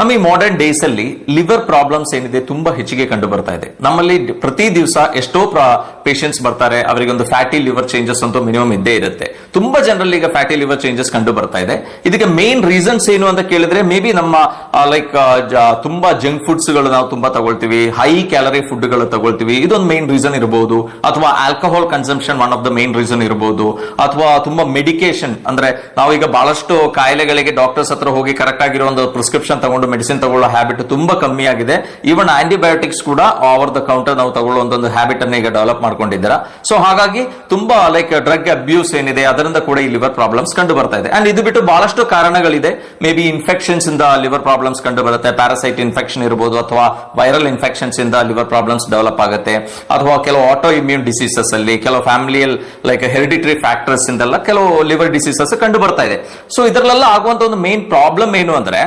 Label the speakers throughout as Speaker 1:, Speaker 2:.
Speaker 1: ನಮ್ಮ modern days ಅಲ್ಲಿ liver problems ಏನಿದೆ ತುಂಬಾ ಹೆಚ್ಚಿಗೆ ಕಂಡು ಬರ್ತಾ ಇದೆ. ನಮ್ಮಲ್ಲಿ ಪ್ರತಿ ದಿವಸ ಎಷ್ಟೋ ಪೇಷಂಟ್ಸ್ ಬರ್ತಾರೆ ಅವರಿಗೆ ಒಂದು ಫ್ಯಾಟಿ ಲಿವರ್ ಚೇಂಜಸ್ ಅಂತೂ ಮಿನಿಮಮ್ ಇದ್ದೇ ಇರುತ್ತೆ. ತುಂಬಾ ಜನರಲ್ಲಿ ಈಗ ಫ್ಯಾಟಿ ಲಿವರ್ ಚೇಂಜಸ್ ಕಂಡು ಬರ್ತಾ ಇದೆ. ಇದಕ್ಕೆ ಮೇನ್ ರೀಸನ್ಸ್ ಏನು ಅಂತ ಕೇಳಿದ್ರೆ ಮೇ ಬಿ ನಮ್ಮ ಲೈಕ್ ತುಂಬಾ ಜಂಕ್ ಫುಡ್ಸ್ಗಳು ನಾವು ತುಂಬಾ ತಗೊಳ್ತೀವಿ. ಹೈ ಕ್ಯಾಲರಿ ಫುಡ್ಗಳು ತಗೊಳ್ತೀವಿ. ಇದೊಂದು ಮೇನ್ ರೀಸನ್ ಇರಬಹುದು ಅಥವಾ alcohol consumption one of the main reason ಇರಬಹುದು ಅಥವಾ ತುಂಬಾ ಮೆಡಿಕೇಶನ್ ಅಂದ್ರೆ ನಾವೀಗ ಬಹಳಷ್ಟು ಕಾಯಿಲೆಗಳಿಗೆ ಡಾಕ್ಟರ್ಸ್ ಹತ್ರ ಹೋಗಿ ಕರೆಕ್ಟ್ ಆಗಿರೋ ಒಂದು ಪ್ರಿಸ್ಕ್ರಿಪ್ಷನ್ ತಗೊಂಡು ಮೆಡಿಸಿನ್ ತಗೊಳ್ಳೋ ಹ್ಯಾಬಿಟ್ ತುಂಬಾ ಕಮ್ಮಿ ಆಗಿದೆ. ಈವನ್ ಆಂಟಿಬಯೋಟಿಕ್ಸ್ ಕೂಡ ಓವರ್ ದ ಕೌಂಟರ್ ನಾವು ತಗೊಳ್ಳುವಂತ ಒಂದು ಹ್ಯಾಬಿಟ್ ಅನ್ನ ಈಗ ಡೆವಲಪ್ ಮಾಡ್ಕೊಂಡಿದ್ದೀರಾ. ಸೊ ಹಾಗಾಗಿ ತುಂಬಾ ಲೈಕ್ ಡ್ರಗ್ ಅಬ್ಯೂಸ್ ಏನಿದೆ ಅದರಿಂದ ಕೂಡ ಈ ಲಿವರ್ ಪ್ರಾಬ್ಲಮ್ಸ್ ಕಂಡು ಬರ್ತಾ ಇದೆ. ಅಂಡ್ ಇದು ಬಿಟ್ಟು ಬಹಳಷ್ಟು ಕಾರಣಗಳಿದೆ. ಮೇ ಬಿ ಇನ್ಫೆಕ್ಷನ್ಸ್ ಇಂದ ಲಿವರ್ ಪ್ರಾಬ್ಲಮ್ಸ್ ಕಂಡು ಬರುತ್ತೆ. ಪ್ಯಾರಾಸೈಟ್ ಇನ್ಫೆಕ್ಷನ್ ಇರಬಹುದು ಅಥವಾ ವೈರಲ್ ಇನ್ಫೆಕ್ಷನ್ಸ್ ಇಂದ ಲಿವರ್ ಪ್ರಾಬ್ಲಮ್ಸ್ ಡೆವಲಪ್ ಆಗುತ್ತೆ. ಅಥವಾ ಕೆಲವು ಆಟೋ ಇಮ್ಯೂನ್ ಡಿಸೀಸಸ್ ಅಲ್ಲಿ, ಕೆಲವು ಫ್ಯಾಮಿಲಿಯಲ್ ಲೈಕ್ ಹೆರಿಡಿಟರಿ ಫ್ಯಾಕ್ಟರ್ಸ್ ಇಂದೆಲ್ಲ ಕೆಲವು ಲಿವರ್ ಡಿಸೀಸಸ್ ಕಂಡು ಬರ್ತಾ ಇದೆ. ಸೊ ಇದರಲ್ಲೆಲ್ಲ ಆಗುವಂತ ಒಂದು ಮೇನ್ ಪ್ರಾಬ್ಲಮ್ ಏನು ಅಂದ್ರೆ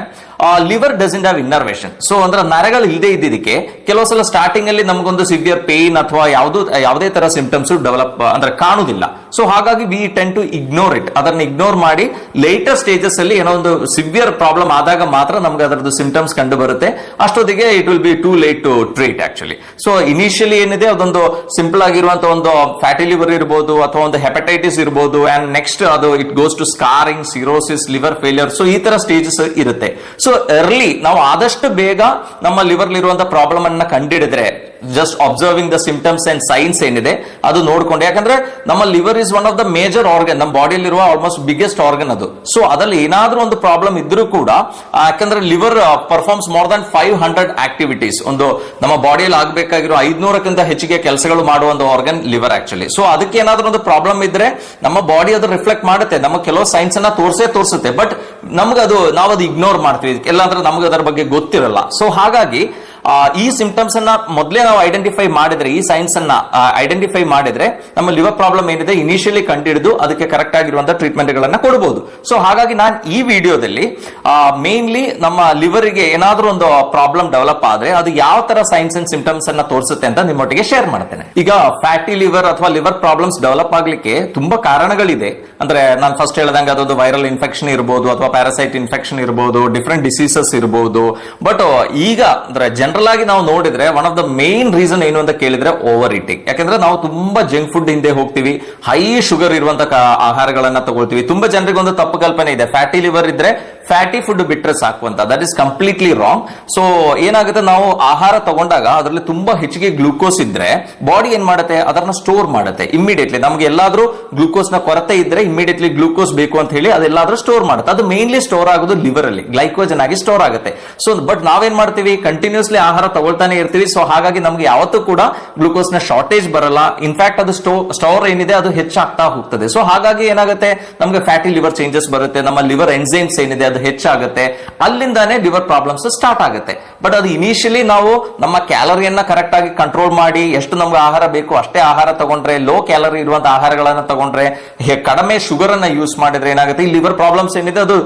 Speaker 1: liver doesn't have innervation so ಅಂದ್ರೆ ನರಗಳು ಇಲ್ಲದೆ ಇದ್ದಿದ್ದಕ್ಕೆ ಕೆಲವು ಸಲ ಸ್ಟಾರ್ಟಿಂಗ್ ಅಲ್ಲಿ ನಮಗೊಂದು ಸಿವಿಯರ್ ಪೇನ್ ಅಥವಾ ಯಾವುದು, ಯಾವುದೇ ತರ ಸಿಂಪ್ಟಮ್ಸ್ ಡೆವಲಪ್ ಅಂದ್ರೆ ಕಾಣುವುದಿಲ್ಲ. ಸೊ ಹಾಗಾಗಿ we tend to ignore it ಅದನ್ನ ಇಗ್ನೋರ್ ಮಾಡಿ ಲೇಟರ್ ಸ್ಟೇಜಸ್ ಅಲ್ಲಿ ಏನೋ ಒಂದು ಸಿವಿಯರ್ ಪ್ರಾಬ್ಲಮ್ ಆದಾಗ ಮಾತ್ರ ನಮ್ಗೆ ಅದರದ್ದು ಸಿಂಪ್ಟಮ್ಸ್ ಕಂಡು ಬರುತ್ತೆ ಅಷ್ಟೊತ್ತಿಗೆ it will be too late to treat actually so initially ಏನಿದೆ, ಅದೊಂದು ಸಿಂಪಲ್ ಆಗಿರುವಂತ ಒಂದು ಫ್ಯಾಟಿ ಲಿವರ್ ಇರಬಹುದು ಅಥವಾ ಒಂದು ಹೆಪಟೈಟಿಸ್ ಇರಬಹುದು ಅಂಡ್ ನೆಕ್ಸ್ಟ್ ಅದು it goes to scarring cirrhosis liver failure so ಈ ತರ ಸ್ಟೇಜಸ್ ಇರುತ್ತೆ. ಸೊ ಎರ್ಲಿ ನಾವು ಆದಷ್ಟು ಬೇಗ ನಮ್ಮ ಲಿವರ್ ಇರುವಂತ ಪ್ರಾಬ್ಲಮ್ ಅನ್ನ ಕಂಡಿಡಿದ್ರೆ just observing the symptoms and signs ಏನಿದೆ, ಅದು ನೋಡ್ಕೊಂಡು. ಯಾಕಂದ್ರೆ ನಮ್ಮ liver is one of the major organ ನಮ್ಮ ಬಾಡಿಯಲ್ಲಿರುವ ಆಲ್ಮೋಸ್ಟ್ ಬಿಗ್ಗೆಸ್ಟ್ ಆರ್ಗನ್ ಅದು. ಸೊ ಅದ್ರಲ್ಲಿ ಏನಾದ್ರೂ ಒಂದು ಪ್ರಾಬ್ಲಮ್ ಇದ್ರೂ ಕೂಡ ಯಾಕಂದ್ರೆ liver performs more than five hundred activities ಒಂದು ನಮ್ಮ ಬಾಡಿಯಲ್ಲಿ ಆಗಬೇಕಾಗಿರೋ ಐದ್ನೂರಕ್ಕಿಂತ ಹೆಚ್ಚಿಗೆ ಕೆಲಸಗಳು ಮಾಡುವ ಒಂದು ಆರ್ಗನ್ ಲಿವರ್ ಆಕ್ಚುಲಿ ಸೊ ಅದಕ್ಕೆ ಏನಾದ್ರೂ ಒಂದು ಪ್ರಾಬ್ಲಮ್ ಇದ್ರೆ, ನಮ್ಮ ಬಾಡಿ ಅದು ರಿಫ್ಲೆಕ್ಟ್ ಮಾಡುತ್ತೆ. ನಮ್ಮ ಕೆಲವು ಸೈನ್ಸ್ ಅನ್ನ ತೋರಿಸೇ ತೋರಿಸುತ್ತೆ. ಬಟ್ ನಮ್ಗದು ನಾವದು ಇಗ್ನೋರ್ ಮಾಡ್ತೀವಿ. ಇಲ್ಲಾಂದ್ರೆ ನಮ್ಗೆ ಅದರ ಬಗ್ಗೆ ಗೊತ್ತಿರಲ್ಲ. ಸೊ ಹಾಗಾಗಿ ಈ ಸಿಂಪ್ಟಮ್ಸ್ ಅನ್ನ ಮೊದಲೇ ನಾವು ಐಡೆಂಟಿಫೈ ಮಾಡಿದ್ರೆ, ಈ ಸೈನ್ಸ್ ಅನ್ನ ಐಡೆಂಟಿಫೈ ಮಾಡಿದ್ರೆ ನಮ್ಮ ಲಿವರ್ ಪ್ರಾಬ್ಲಮ್ ಏನಿದೆ ಇನಿಷಿಯಲಿ ಕಂಡಿಡಿದು ಅದಕ್ಕೆ ಕರೆಕ್ಟ್ ಆಗಿರುವಂತಹ ಟ್ರೀಟ್ಮೆಂಟ್ ಗಳನ್ನ ಕೊಡಬಹುದು ಸೊ ಹಾಗಾಗಿ ನಾನು ಈ ವಿಡಿಯೋದಲ್ಲಿ ಮೇನ್ಲಿ ನಮ್ಮ ಲಿವರ್ಗೆ ಏನಾದ್ರೂ ಒಂದು ಪ್ರಾಬ್ಲಮ್ ಡೆವಲಪ್ ಆದ್ರೆ ಅದು ಯಾವ ತರ ಸೈನ್ಸ್ ಅಂಡ್ ಸಿಂಪ್ಟಮ್ಸ್ ಅನ್ನ ತೋರಿಸುತ್ತೆ ಅಂತ ನಿಮ್ಮೊಟ್ಟಿಗೆ ಶೇರ್ ಮಾಡ್ತೇನೆ. ಈಗ ಫ್ಯಾಟಿ ಲಿವರ್ ಅಥವಾ ಲಿವರ್ ಪ್ರಾಬ್ಲಮ್ಸ್ ಡೆವಲಪ್ ಆಗ್ಲಿಕ್ಕೆ ತುಂಬಾ ಕಾರಣಗಳಿದೆ. ಅಂದ್ರೆ ನಾನು ಫಸ್ಟ್ ಹೇಳ್ದಂಗೆ ಅದೊಂದು ವೈರಲ್ ಇನ್ಫೆಕ್ಷನ್ ಇರಬಹುದು ಅಥವಾ ಪ್ಯಾರಾಸೈಟ್ ಇನ್ಫೆಕ್ಷನ್ ಇರಬಹುದು ಡಿಫ್ರೆಂಟ್ ಡಿಸೀಸಸ್ ಇರಬಹುದು ಬಟ್ ಈಗ, ಅಂದ್ರೆ ಜನರಲ್ ಆಗಿ ನಾವು ನೋಡಿದ್ರೆ one of the main reason ಏನು ಅಂತ ಕೇಳಿದ್ರೆ ಓವರ್ ಈಟಿಂಗ್ ಯಾಕಂದ್ರೆ ನಾವು ತುಂಬಾ ಜಂಕ್ ಫುಡ್ ಹಿಂದೆ ಹೋಗ್ತೀವಿ ಹೈ ಶುಗರ್ ಇರುವಂತಹ ಆಹಾರಗಳನ್ನ ತಗೊಳ್ತೀವಿ. ತುಂಬಾ ಜನರಿಗೆ ಒಂದು ತಪ್ಪು ಕಲ್ಪನೆ ಇದೆ. ಫ್ಯಾಟಿ ಲಿವರ್ ಇದ್ರೆ ಫ್ಯಾಟಿ ಫುಡ್ ಬಿಟ್ರೆ ಸಾಕು ಅಂತ. That is completely wrong so ಏನಾಗುತ್ತೆ ನಾವು ಆಹಾರ ತಗೊಂಡಾಗ ಅದರಲ್ಲಿ ತುಂಬಾ ಹೆಚ್ಚಿಗೆ ಗ್ಲೂಕೋಸ್ ಇದ್ರೆ ಬಾಡಿ ಏನ್ ಮಾಡುತ್ತೆ? ಅದನ್ನ ಸ್ಟೋರ್ ಮಾಡುತ್ತೆ. ಇಮಿಡಿಯೇಟ್ಲಿ ನಮ್ಗೆ ಎಲ್ಲಾದ್ರೂ ಗ್ಲೂಕೋಸ್ನ ಕೊರತೆ ಇದ್ರೆ ಇಮಿಡಿಯೇಟ್ಲಿ ಗ್ಲೂಕೋಸ್ ಬೇಕು ಅಂತ ಹೇಳಿ ಅದೆಲ್ಲಾದ್ರೂ ಸ್ಟೋರ್ ಮಾಡುತ್ತೆ. ಅದು ಮೇನ್ಲಿ ಸ್ಟೋರ್ ಆಗೋದು ಲಿವರ್ ಅಲ್ಲಿ. ಗ್ಲೈಕೋಜನ್ ಆಗಿ ಸ್ಟೋರ್ ಆಗುತ್ತೆ. ಸೊ ಬಟ್ ನಾವೇನ್ ಮಾಡ್ತೀವಿ? ಕಂಟಿನ್ಯೂಸ್ಲಿ ಆಹಾರ ತಗೊಳ್ತಾನೆ ಇರ್ತೀವಿ. ಸೊ ಹಾಗಾಗಿ ನಮ್ಗೆ ಯಾವತ್ತೂ ಕೂಡ ಗ್ಲೂಕೋಸ್ನ ಶಾರ್ಟೇಜ್ ಬರಲ್ಲ. ಇನ್ಫ್ಯಾಕ್ಟ್ ಅದು ಸ್ಟೋ ಸ್ಟೋರ್ ಏನಿದೆ ಅದು ಹೆಚ್ಚಾಗ್ತಾ ಹೋಗ್ತದೆ. ಸೊ ಹಾಗಾಗಿ ಏನಾಗುತ್ತೆ? ನಮ್ಗೆ ಫ್ಯಾಟಿ ಲಿವರ್ ಚೇಂಜಸ್ ಬರುತ್ತೆ. ನಮ್ಮ ಲಿವರ್ ಎನ್ಸೈಮ್ಸ್ ಏನಿದೆ ಅದು ಹೆಚ್ಚಾಗುತ್ತೆ, ಅಲ್ಲಿಂದಾನೇ ಲಿವರ್ ಪ್ರಾಬ್ಲಮ್ಸ್ ಸ್ಟಾರ್ಟ್ ಆಗುತ್ತೆ. ಬಟ್ ಅದು ಇನಿಷಿಯಲಿ ನಾವು ನಮ್ಮ ಕ್ಯಾಲರಿಯನ್ನ ಕರೆಕ್ಟ್ ಆಗಿ ಕಂಟ್ರೋಲ್ ಮಾಡಿ, ಎಷ್ಟು ನಮ್ಗೆ ಆಹಾರ ಬೇಕು ಅಷ್ಟೇ ಆಹಾರ ತಗೊಂಡ್ರೆ ಲೋ ಕ್ಯಾಲರಿ ಇರುವಂತ ಆಹಾರಗಳನ್ನ ತಗೊಂಡ್ರೆ ಕಡಿಮೆ ಶುಗರ್ ಅನ್ನ ಯೂಸ್ ಮಾಡಿದ್ರೆ ಏನಾಗುತ್ತೆ? ಈ ಲಿವರ್ ಪ್ರಾಬ್ಲಮ್ಸ್ ಏನಿದೆ, ಅದು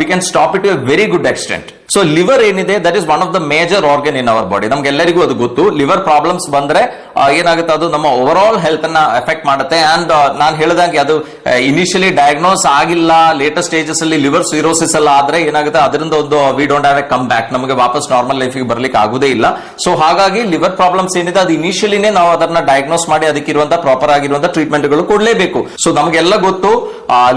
Speaker 1: we can stop it very good extent so liver ಏನಿದೆ that is one of the major organ in our body ನಮ್ಗೆಲ್ಲರಿಗೂ ಅದು ಗೊತ್ತು. ಲಿವರ್ ಪ್ರಾಬ್ಲಮ್ಸ್ ಬಂದ್ರೆ ಏನಾಗುತ್ತೆ ಅದು ನಮ್ಮ ಓವರ್ ಆಲ್ ಹೆಲ್ತ್ ಅನ್ನ ಎಫೆಕ್ಟ್ ಮಾಡುತ್ತೆ. ಅಂಡ್ ನಾನು ಹೇಳಿದಂಗೆ ಅದು ಇನಿಷಿಯಲಿ ಡಯಾಗ್ನೋಸ್ ಆಗಿಲ್ಲ. ಲೇಟೆಸ್ಟ್ ಸ್ಟೇಜಸ್ ಅಲ್ಲಿ ಲಿವರ್ ಸಿರೋಸಿಸ್ ಆದ್ರೆ ಏನಾಗುತ್ತೆ? ಅದರಿಂದ ಒಂದು we don't have a come back ನಮಗೆ ವಾಪಸ್ ನಾರ್ಮಲ್ ಲೈಫಿಗೆ ಬರ್ಲಿಕ್ಕೆ ಆಗುದೇ ಇಲ್ಲ. ಸೊ ಹಾಗಾಗಿ ಲಿವರ್ ಪ್ರಾಬ್ಲಮ್ಸ್ ಏನಿದೆ, ಅದು ಇನಿಷಿಯಲಿನೇ ನಾವು ಅದನ್ನ ಡಯಾಗ್ನೋಸ್ ಮಾಡಿ, ಅದಕ್ಕಿರುವಂತ ಪ್ರಾಪರ್ ಆಗಿರುವಂತಹ ಟ್ರೀಟ್ಮೆಂಟ್ಗಳು ಕೊಡ್ಲೇಬೇಕು. ಸೊ ನಮಗೆಲ್ಲ ಗೊತ್ತು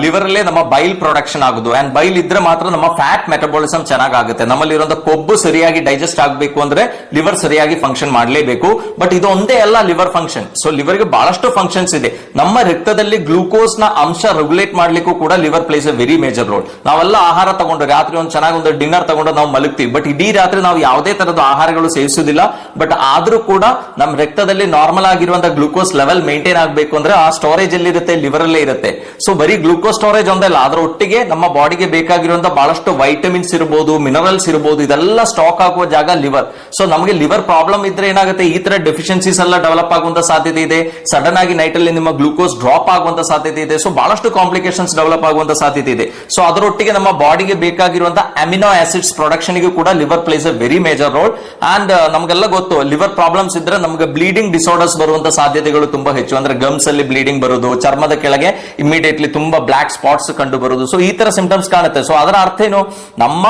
Speaker 1: ಲಿವರ್ ಅಲ್ಲೇ ನಮ್ಮ ಬೈಲ್ ಪ್ರೊಡಕ್ಷನ್ ಆಗುದು. ಅಂಡ್ ಬೈಲ್ ಇದ್ರೆ ಮಾತ್ರ ನಮ್ಮ ಫ್ಯಾಟ್ ಮೆಟಬಾಲಿಸಮ್ ಚೆನ್ನಾಗುತ್ತೆ ನಮ್ಮಲ್ಲಿರುವಂತ ಕೊಬ್ಬು ಸರಿಯಾಗಿ ಡೈಜೆಸ್ಟ್ ಆಗಬೇಕು ಅಂದ್ರೆ ಲಿವರ್ ಸರಿಯಾಗಿ ಫಂಕ್ಷನ್ ಮಾಡಲೇಬೇಕು. ಬಟ್ ಇದು ಒಂದೇ ಅಲ್ಲ ಲಿವರ್ ಫಂಕ್ಷನ್ ಸೊ ಲಿವರ್ಗೆ ಬಹಳಷ್ಟು ಫಂಕ್ಷನ್ಸ್ ಇದೆ. ನಮ್ಮ ರಕ್ತದಲ್ಲಿ ಗ್ಲೂಕೋಸ್ನ ಅಂಶ ರೆಗ್ಯುಲೇಟ್ ಮಾಡ್ಲಿಕ್ಕೂ ಕೂಡ liver plays a very major role ನಾವೆಲ್ಲ ಆಹಾರ ತಗೊಂಡು ರಾತ್ರಿ ಒಂದು ಚೆನ್ನಾಗಿ ಒಂದು ಡಿನ್ನರ್ ತಗೊಂಡು ನಾವು ಮಲಗ್ತೀವಿ. ಬಟ್ ಇಡೀ ರಾತ್ರಿ ನಾವು ಯಾವುದೇ ತರದ ಆಹಾರಗಳು ಸೇವಿಸುವುದಿಲ್ಲ. ಬಟ್ ಆದ್ರೂ ಕೂಡ ನಮ್ಮ ರಕ್ತದಲ್ಲಿ ನಾರ್ಮಲ್ ಆಗಿರುವಂತಹ ಗ್ಲೂಕೋಸ್ ಲೆವೆಲ್ ಮೇಂಟೈನ್ ಆಗಬೇಕು ಅಂದ್ರೆ ಆ ಸ್ಟೋರೇಜ್ ಅಲ್ಲಿ ಇರುತ್ತೆ ಲಿವರ್ ಅಲ್ಲೇ ಇರುತ್ತೆ. ಸೊ ಬರೀ ಗ್ಲೂಕೋಸ್ ಸ್ಟೋರೇಜ್ ಒಂದಲ್ಲ, ಅದರ ಒಟ್ಟಿಗೆ ನಮ್ಮ ಬಾಡಿಗೆ ಬೇಕಾಗಿರುವಂತಹ ಬಹಳಷ್ಟು ವೈಟಮಿನ್ಸ್ ಇರಬಹುದು ಮಿನರಲ್ಸ್ ಇರಬಹುದು ಇದೆಲ್ಲ ಸ್ಟಾಕ್ ಆಗುವ ಜಾಗ ಲಿವರ್ ಸೊ ನಮಗೆ ಲಿವರ್ ಪ್ರಾಬ್ಲಮ್ ಇದ್ರೆ ಏನಾಗುತ್ತೆ? ಈ ತರ ಡೆಫಿಷಿಯನ್ಸೀಸ್ ಎಲ್ಲ ಡೆವಲಪ್ ಆಗುವಂತ ಸಾಧ್ಯತೆ ಇದೆ. ಸಡನ್ ಆಗಿ ನೈಟ್ ಅಲ್ಲಿ ನಿಮ್ಮ ಗ್ಲೂಕೋಸ್ ಡ್ರಾಪ್ ಆಗುವಂತ ಸಾಧ್ಯತೆ ಇದೆ. ಸೊ ಬಹಳಷ್ಟು ಕಾಂಪ್ಲಿಕೇಶನ್ಸ್ ಡೆವಲಪ್ ಆಗುವಂತ ಸಾಧ್ಯತೆ ಇದೆ. ಸೊ ಅದರೊಟ್ಟಿಗೆ ನಮ್ಮ ಬಾಡಿಗೆ ಬೇಕಾಗಿರುವಂತಹ ಅಮಿನೋ ಆಸಿಡ್ಸ್ ಪ್ರೊಡಕ್ಷನ್ ಗೂ ಕೂಡ liver plays a very major role and ನಮಗೆಲ್ಲ ಗೊತ್ತು ಲಿವರ್ ಪ್ರಾಬ್ಲಮ್ಸ್ ಇದ್ರೆ ನಮಗೆ ಬ್ಲೀಡಿಂಗ್ ಡಿಸಾರ್ಡರ್ಸ್ ಬರುವಂತ ಸಾಧ್ಯತೆಗಳು ತುಂಬಾ ಹೆಚ್ಚು. ಅಂದ್ರೆ ಗಮ್ಸ್ ಅಲ್ಲಿ ಬ್ಲೀಡಿಂಗ್ ಬರೋದು, ಚರ್ಮದ ಕೆಳಗೆ ಇಮಿಡಿಯೇಟ್ಲಿ ತುಂಬಾ ಬ್ಲಾಕ್ ಸ್ಪಾಟ್ಸ್ ಕಂಡು ಬರೋದು ಸೊ ಈ ತರ ಸಿಂಪ್ಟಮ್ಸ್ ಕಾಣುತ್ತೆ. ಸೊ ಅದರ ಅರ್ಥ ಏನು? ನಮ್ಮ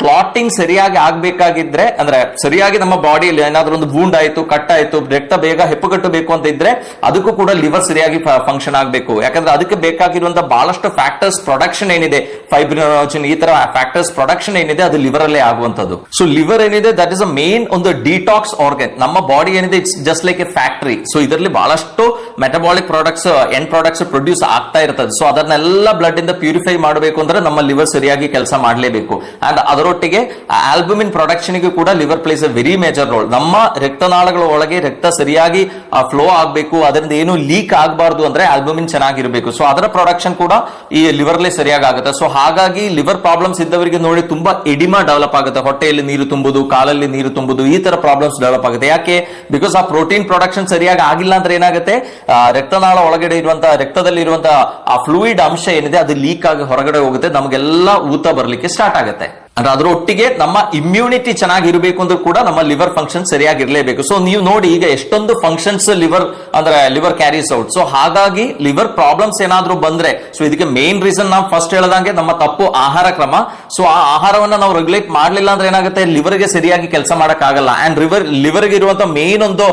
Speaker 1: ಕ್ಲಾಟಿಂಗ್ ಸರಿಯಾಗಿ ಆಗ್ಬೇಕಾಗಿದ್ರೆ, ಅಂದ್ರೆ ಸರಿಯಾಗಿ ನಮ್ಮ ಬಾಡಿಯಲ್ಲಿ ಏನಾದ್ರೂ ಒಂದು ವೂಂಡ್ ಆಯ್ತು ಕಟ್ ಆಯ್ತು, ರಕ್ತ ಬೇಗ ಹೆಪ್ಪುಗಟ್ಟಬೇಕು ಅಂತ ಇದ್ರೆ, ಅದಕ್ಕೂ ಕೂಡ ಲಿವರ್ ಸರಿಯಾಗಿ ಫಂಕ್ಷನ್ ಆಗಬೇಕು. ಯಾಕಂದ್ರೆ ಅದಕ್ಕೆ ಬೇಕಾಗಿರುವಂತಹ ಬಹಳಷ್ಟು ಫ್ಯಾಕ್ಟರ್ಸ್ ಪ್ರೊಡಕ್ಷನ್ ಏನಿದೆ? ಫೈಬ್ರಿನೋಜನ್ ಈ ತರ ಫ್ಯಾಕ್ಟರ್ಸ್ ಪ್ರೊಡಕ್ಷನ್ ಏನಿದೆ, ಅದು ಲಿವರ್ ಅಲ್ಲೇ ಆಗುವಂತದ್ದು ಸೊ ಲಿವರ್ ಏನಿದೆ? ದಟ್ ಇಸ್ ಅ ಮೇನ್ ಒಂದು ಡಿಟಾಕ್ಸ್ ಆರ್ಗನ್ ನಮ್ಮ ಬಾಡಿ ಏನಿದೆ? It's just like a factory so ಇದರಲ್ಲಿ ಬಹಳಷ್ಟು metabolic products end products produce ಆಗ್ತಾ ಇರ್ತದೆ. ಸೊ ಅದನ್ನೆಲ್ಲ ಬ್ಲಡ್ ಇಂದ ಪ್ಯೂರಿಫೈ ಮಾಡಬೇಕು ಅಂದ್ರೆ ನಮ್ಮ ಲಿವರ್ ಸರಿಯಾಗಿ ಕೆಲಸ ಮಾಡಲೇಬೇಕು. ಅಂಡ್ ಅದರೊಟ್ಟಿಗೆ ಆಲ್ಬುಮಿನ್ ಪ್ರೊಡಕ್ಷನ್ಗೆ ಕೂಡ liver plays a very major role ನಮ್ಮ ರಕ್ತನಾಳಗಳ ಒಳಗೆ ರಕ್ತ ಸರಿಯಾಗಿ ಫ್ಲೋ ಆಗಬೇಕು. ಅದರಿಂದ ಏನು ಲೀಕ್ ಆಗಬಾರ್ದು ಅಂದ್ರೆ ಆಲ್ಬುಮಿನ್ ಚೆನ್ನಾಗಿರಬೇಕು. ಸೊ ಅದರ ಪ್ರೊಡಕ್ಷನ್ ಕೂಡ ಈ ಲಿವರ್ಲೇ ಸರಿಯಾಗಿ ಆಗುತ್ತೆ. ಸೊ ಹಾಗಾಗಿ ಲಿವರ್ ಪ್ರಾಬ್ಲಮ್ಸ್ ಇದ್ದವರಿಗೆ ನೋಡಿ ತುಂಬಾ ಎಡಿಮಾ ಡೆವಲಪ್ ಆಗುತ್ತೆ. ಹೊಟ್ಟೆಯಲ್ಲಿ ನೀರು ತುಂಬುದು, ಕಾಲಲ್ಲಿ ನೀರು ತುಂಬುದು, ಈ ತರ ಪ್ರಾಬ್ಲಮ್ಸ್ ಡೆವಲಪ್ ಆಗುತ್ತೆ. ಯಾಕೆ? ಬಿಕಾಸ್ ಆ ಪ್ರೋಟೀನ್ ಪ್ರೊಡಕ್ಷನ್ ಸರಿಯಾಗಿ ಆಗಿಲ್ಲ ಅಂದ್ರೆ ಏನಾಗುತ್ತೆ? ರಕ್ತನಾಳ ಒಳಗಡೆ ಇರುವಂತಹ ರಕ್ತದಲ್ಲಿ ಇರುವಂತಹ ಫ್ಲೂಯಿಡ್ ಅಂಶ ಏನಿದೆ ಅದು ಲೀಕ್ ಆಗಿ ಹೊರಗಡೆ ಹೋಗುತ್ತೆ, ನಮಗೆಲ್ಲ ಊತ ಬರ್ಲಿಕ್ಕೆ ಸ್ಟಾರ್ಟ್ ಆಗುತ್ತೆ. ಅಂದ್ರೆ ಅದರ ಒಟ್ಟಿಗೆ ನಮ್ಮ ಇಮ್ಯುನಿಟಿ ಚೆನ್ನಾಗಿರಬೇಕು ಅಂದ್ರೂ ಕೂಡ ನಮ್ಮ ಲಿವರ್ ಫಂಕ್ಷನ್ ಸರಿಯಾಗಿರ್ಲೇಬೇಕು ಸೊ ನೀವು ನೋಡಿ ಈಗ ಎಷ್ಟೊಂದು ಫಂಕ್ಷನ್ಸ್ ಲಿವರ್ ಅಂದ್ರೆ ಲಿವರ್ ಕ್ಯಾರೀಸ್ ಔಟ್ ಸೊ ಹಾಗಾಗಿ ಲಿವರ್ ಪ್ರಾಬ್ಲಮ್ಸ್ ಏನಾದ್ರೂ ಬಂದ್ರೆ ಸೊ ಇದಕ್ಕೆ ಮೇನ್ ರೀಸನ್ ನಾವು ಫಸ್ಟ್ ಹೇಳದಂಗೆ ನಮ್ಮ ತಪ್ಪು ಆಹಾರ ಕ್ರಮ. ಸೊ ಆ ಆಹಾರವನ್ನ ನಾವು ರೆಗ್ಯುಲೇಟ್ ಮಾಡಲಿಲ್ಲ ಅಂದ್ರೆ ಏನಾಗುತ್ತೆ? ಲಿವರ್ಗೆ ಸರಿಯಾಗಿ ಕೆಲಸ ಮಾಡಕ್ ಆಗಲ್ಲ. ಅಂಡ್ ಲಿವರ್ ಲಿವರ್ಗೆ ಇರುವಂತ ಮೇನ್ ಒಂದು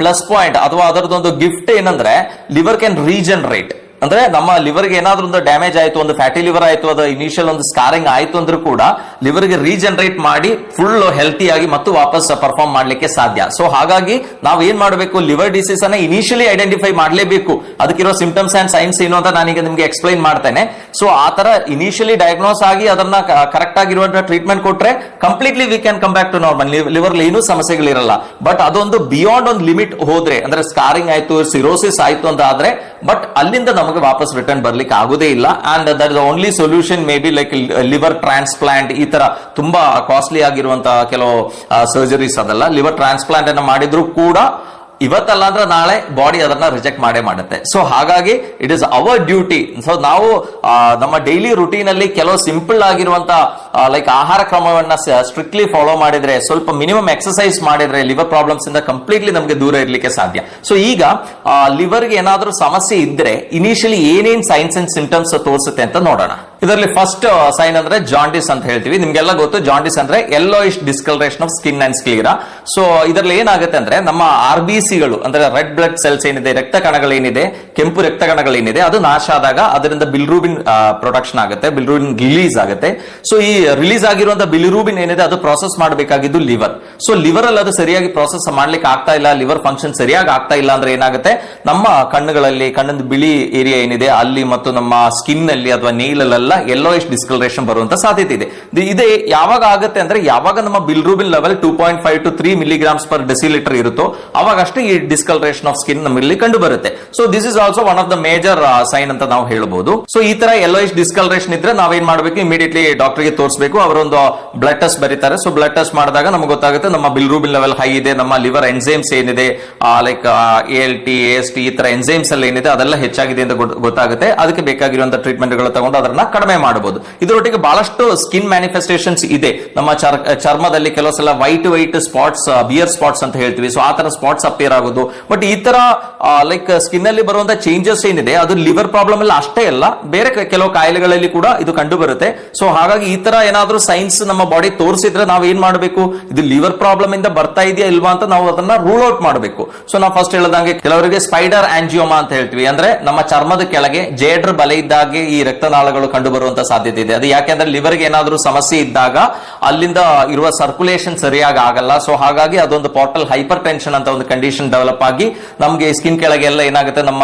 Speaker 1: ಪ್ಲಸ್ ಪಾಯಿಂಟ್ ಅಥವಾ ಅದರದೊಂದು ಗಿಫ್ಟ್ ಏನಂದ್ರೆ ಲಿವರ್ ಕ್ಯಾನ್ ರೀಜನರೇಟ್ ಅಂದ್ರೆ ನಮ್ಮ ಲಿವರ್ಗೆ ಏನಾದ್ರು ಒಂದು ಡ್ಯಾಮೇಜ್ ಆಯ್ತು, ಒಂದು ಫ್ಯಾಟಿ ಲಿವರ್ ಆಯ್ತು, ಅದು ಇನಿಷಿಯಲ್ ಒಂದು ಸ್ಕಾರಿಂಗ್ ಆಯ್ತು ಅಂದ್ರೂ ಕೂಡ ಲಿವರ್ಗೆ ರೀಜನರೇಟ್ ಮಾಡಿ ಫುಲ್ ಹೆಲ್ತಿ ಆಗಿ ಮತ್ತು ವಾಪಸ್ ಪರ್ಫಾರ್ಮ್ ಮಾಡ್ಲಿಕ್ಕೆ ಸಾಧ್ಯ. ಸೊ ಹಾಗಾಗಿ ನಾವು ಏನ್ ಮಾಡಬೇಕು? ಲಿವರ್ ಡಿಸೀಸ್ ಅನ್ನ ಇನಿಷಿಯಲಿ ಐಡೆಂಟಿಫೈ ಮಾಡಲೇಬೇಕು. ಅದಕ್ಕಿರೋ ಸಿಂಪ್ಟಮ್ಸ್ ಅಂಡ್ ಸೈನ್ಸ್ ಏನು ಅಂತ ನಾನೀಗ ನಿಮ್ಗೆ ಎಕ್ಸ್ಪ್ಲೈನ್ ಮಾಡ್ತೇನೆ. ಸೊ ಆ ತರ ಇನಿಷಿಯಲಿ ಡಯಾಗ್ನೋಸ್ ಆಗಿ ಅದನ್ನ ಕರೆಕ್ಟ್ ಆಗಿರುವಂತಹ ಟ್ರೀಟ್ಮೆಂಟ್ ಕೊಟ್ರೆ completely we can come back to normal liver ಏನೂ ಸಮಸ್ಯೆಗಳಿರಲ್ಲ. ಬಟ್ ಅದೊಂದು ಬಿಯಾಂಡ್ ಒಂದು ಲಿಮಿಟ್ ಹೋದ್ರೆ, ಅಂದ್ರೆ ಸ್ಕಾರಿಂಗ್ ಆಯ್ತು ಸಿರೋಸಿಸ್ ಆಯ್ತು ಅಂತ ಆದ್ರೆ ಬಟ್ ಅಲ್ಲಿಂದ ನಮಗೆ ವಾಪಸ್ ರಿಟರ್ನ್ ಬರ್ಲಿಕ್ಕೆ ಆಗುದೇ ಇಲ್ಲ. And that is only solution maybe like liver transplant ಈ ತರ ತುಂಬಾ ಕಾಸ್ಟ್ಲಿ ಆಗಿರುವಂತಹ ಕೆಲವು ಸರ್ಜರೀಸ್ ಅದಲ್ಲ. ಲಿವರ್ ಟ್ರಾನ್ಸ್ಪ್ಲಾಂಟ್ ಅನ್ನು ಮಾಡಿದ್ರು ಕೂಡ ಇವತ್ತಲ್ಲ ಅಂದ್ರೆ ನಾಳೆ ಬಾಡಿ ಅದನ್ನ ರಿಜೆಕ್ಟ್ ಮಾಡೇ ಮಾಡುತ್ತೆ. ಸೊ ಹಾಗಾಗಿ it is our duty so ನಾವು ನಮ್ಮ ಡೈಲಿ ರುಟೀನ್ ಅಲ್ಲಿ ಕೆಲವು ಸಿಂಪಲ್ ಆಗಿರುವಂತ ಲೈಕ್ ಆಹಾರ ಕ್ರಮವನ್ನ ಸ್ಟ್ರಿಕ್ಟ್ಲಿ ಫಾಲೋ ಮಾಡಿದ್ರೆ, ಸ್ವಲ್ಪ ಮಿನಿಮಮ್ ಎಕ್ಸಸೈಸ್ ಮಾಡಿದ್ರೆ ಲಿವರ್ ಪ್ರಾಬ್ಲಮ್ಸ್ ಇಂದ ಕಂಪ್ಲೀಟ್ಲಿ ನಮಗೆ ದೂರ ಇರ್ಲಿಕ್ಕೆ ಸಾಧ್ಯ. ಸೊ ಈಗ ಲಿವರ್ಗೆ ಏನಾದರೂ ಸಮಸ್ಯೆ ಇದ್ರೆ ಇನಿಷಿಯಲಿ ಏನೇನ್ ಸೈನ್ಸ್ ಅಂಡ್ ಸಿಂಟಮ್ಸ್ ತೋರಿಸುತ್ತೆ ಅಂತ ನೋಡೋಣ. ಇದರಲ್ಲಿ ಫಸ್ಟ್ ಸೈನ್ ಅಂದ್ರೆ ಜಾಂಡಿಸ್ ಅಂತ ಹೇಳ್ತೀವಿ. ನಿಮ್ಗೆಲ್ಲ ಗೊತ್ತು ಜಾಂಡಿಸ್ ಅಂದ್ರೆ yellowish discoloration of skin and sclera so ಇದರಲ್ಲಿ ಏನಾಗುತ್ತೆ ಅಂದ್ರೆ ನಮ್ಮ ಆರ್ ಬಿ ಸಿಗಳು ಅಂದ್ರೆ ರೆಡ್ ಬ್ಲಡ್ ಸೆಲ್ಸ್ ಏನಿದೆ, ರಕ್ತ ಕಣಗಳೇನಿದೆ ಕೆಂಪು ರಕ್ತಗಣಗಳೇನಿದೆ, ಅದು ನಾಶ ಆದಾಗ ಅದರಿಂದ ಬಿಲ್ರೂಬಿನ್ ಪ್ರೊಡಕ್ಷನ್ ಆಗುತ್ತೆ, ಬಿಲ್ರೂಬಿನ್ ರಿಲೀಸ್ ಆಗುತ್ತೆ. ಸೊ ಈ ರಿಲೀಸ್ ಆಗಿರುವಂತಹ ಬಿಲ್ರೂಬಿನ್ ಏನಿದೆ, ಅದು ಪ್ರೊಸೆಸ್ ಮಾಡಬೇಕಾಗಿದ್ದು ಲಿವರ್ ಸೊ ಲಿವರ್ ಅಲ್ಲಿ ಅದು ಸರಿಯಾಗಿ ಪ್ರೊಸೆಸ್ ಮಾಡ್ಲಿಕ್ಕೆ ಆಗ್ತಾ ಇಲ್ಲ ಲಿವರ್ ಫಂಕ್ಷನ್ ಸರಿಯಾಗಿ ಆಗ್ತಾ ಇಲ್ಲ ಅಂದ್ರೆ ಏನಾಗುತ್ತೆ, ನಮ್ಮ ಕಣ್ಣುಗಳಲ್ಲಿ, ಕಣ್ಣಿನ ಬಿಳಿ ಏರಿಯಾ ಏನಿದೆ, ಅಲ್ಲಿ ಮತ್ತು ನಮ್ಮ ಸ್ಕಿನ್ ಅಲ್ಲಿ ಅಥವಾ ನೀಲಲ್ಲೆಲ್ಲ ಎಲ್ಲೋ ಎಷ್ಟು ಡಿಸ್ಕಲರೇಷನ್ ಬರುವಂತ ಸಾಧ್ಯತೆ ಇದೆ. ಇದೆ ಯಾವಾಗ ಆಗುತ್ತೆ ಅಂದ್ರೆ, ಯಾವಾಗ ನಮ್ಮ bilirubin level two point five to three milligrams per decilitre ಇರುತ್ತೋ ಅವಾಗ ಅಷ್ಟೇ ಈ ಡಿಸ್ಕಲರೇಷನ್ ಆಫ್ ಸ್ಕಿನ್ ನಮ್ಮಲ್ಲಿ ಕಂಡು ಬರುತ್ತೆ. So this is also one of the major sign ಅಂತ ನಾವು ಹೇಳಬಹುದು. ಸೊ ಈ ತರ ಎಲ್ಲೋ ಇಷ್ಟು ಡಿಸ್ಕಲರೇಷನ್ ಇದ್ರೆ ನಾವೇನ್ ಮಾಡಬೇಕು? ಇಮಿಡಿಯೇಟ್ಲಿ ಡಾಕ್ಟರ್ಗೆ ತೋರಿಸಬೇಕು. ಅವರೊಂದು ಬ್ಲಡ್ ಟೆಸ್ಟ್ ಬರೀತಾರೆ. ಸೊ ಬ್ಲಡ್ ಟೆಸ್ಟ್ ಮಾಡಿದಾಗ ನಮ್ಗೆ ಗೊತ್ತಾಗುತ್ತೆ ನಮ್ಮ ಬಿಲ್ರೂಬಿನ್ ಲೆವೆಲ್ ಹೈ ಇದೆ, ನಮ್ಮ ಲಿವರ್ ಎನ್ಸೈಮ್ಸ್ ಏನಿದೆ like L T S T ಈ ತರ ಎನ್ಸೈಮ್ಸ್ ಅಲ್ಲಿ ಏನಿದೆ, ಅದೆಲ್ಲ ಹೆಚ್ಚಾಗಿದೆ ಅಂತ ಗೊತ್- ಗೊತ್ತಾಗುತ್ತೆ. ಅದಕ್ಕೆ ಬೇಕಾಗಿರುವಂತಹ ಟ್ರೀಟ್ಮೆಂಟ್ಗಳು ತಗೊಂಡು ಅದನ್ನ ಕಡಿಮೆ ಮಾಡಬಹುದು. ಇದರೊಟ್ಟಿಗೆ ಬಹಳಷ್ಟು ಸ್ಕಿನ್ ಮ್ಯಾನಿಫೆಸ್ಟೇಷನ್ಸ್ ಇದೆ. ನಮ್ಮ ಚರ್ಮದಲ್ಲಿ ಕೆಲವು ಸಲ white white spots beer spots ಅಂತ ಹೇಳ್ತೀವಿ. ಸೊ ಆ ತರ ಸ್ಪಾಟ್ಸ್ ಅಪಿಯರ್ ಆಗೋದು. ಬಟ್ ಈ ತರ ಲೈಕ್ ಸ್ಕಿನ್ ಅಲ್ಲಿ ಬರುವಂತ ಚೇಂಜಸ್ ಏನಿದೆ, ಅದು ಲಿವರ್ ಪ್ರಾಬ್ಲಮ್ ಎಲ್ಲ ಅಷ್ಟೇ ಅಲ್ಲ, ಬೇರೆ ಕೆಲವು ಕಾಯಿಲೆಗಳಲ್ಲಿ ಕೂಡ ಇದು ಕಂಡು ಬರುತ್ತೆ ಸೊ ಹಾಗಾಗಿ ಈ ತರ ಏನಾದ್ರೂ ಸೈನ್ಸ್ ನಮ್ಮ ಬಾಡಿ ತೋರಿಸಿದ್ರೆ ನಾವು ಏನ್ ಮಾಡಬೇಕು? ಇದು ಲಿವರ್ ಪ್ರಾಬ್ಲಮ್ ಇಂದ ಬರ್ತಾ ಇದೆಯಾ ಇಲ್ವಾ ಅಂತ ನಾವು ಅದನ್ನ ರೂಲ್ ಔಟ್ ಮಾಡಬೇಕು. ಸೊ ನಾವು ಫಸ್ಟ್ ಹೇಳದಂಗೆ ಕೆಲವರಿಗೆ ಸ್ಪೈಡರ್ ಆಂಜಿಯೋಮಾ ಅಂತ ಹೇಳ್ತೀವಿ. ಅಂದ್ರೆ ನಮ್ಮ ಚರ್ಮದ ಕೆಳಗೆ ಜೇಡ್ರ ಬಲೆ ಇದ್ದಾಗೆ ಈ ರಕ್ತನಾಳಗಳು ಕಂಡು ಬರುವಂತ ಸಾಧ್ಯತೆ ಇದೆ. ಅದು ಯಾಕೆಂದ್ರೆ ಲಿವರ್ಗೆ ಏನಾದ್ರೂ ಸಮಸ್ಯೆ ಇದ್ದಾಗ ಅಲ್ಲಿಂದ ಇರುವ ಸರ್ಕ್ಯುಲೇಷನ್ ಸರಿಯಾಗಿ ಆಗಲ್ಲ. ಸೊ ಹಾಗಾಗಿ ಅದೊಂದು ಪೋರ್ಟಲ್ ಹೈಪರ್ ಟೆನ್ಷನ್ ಅಂತ ಒಂದು ಕಂಡೀಷನ್ ಡೆವಲಪ್ ಆಗಿ ನಮಗೆ ಸ್ಕಿನ್ ಕೆಳಗೆ ಎಲ್ಲ ಏನಾಗುತ್ತೆ? ನಮ್ಮ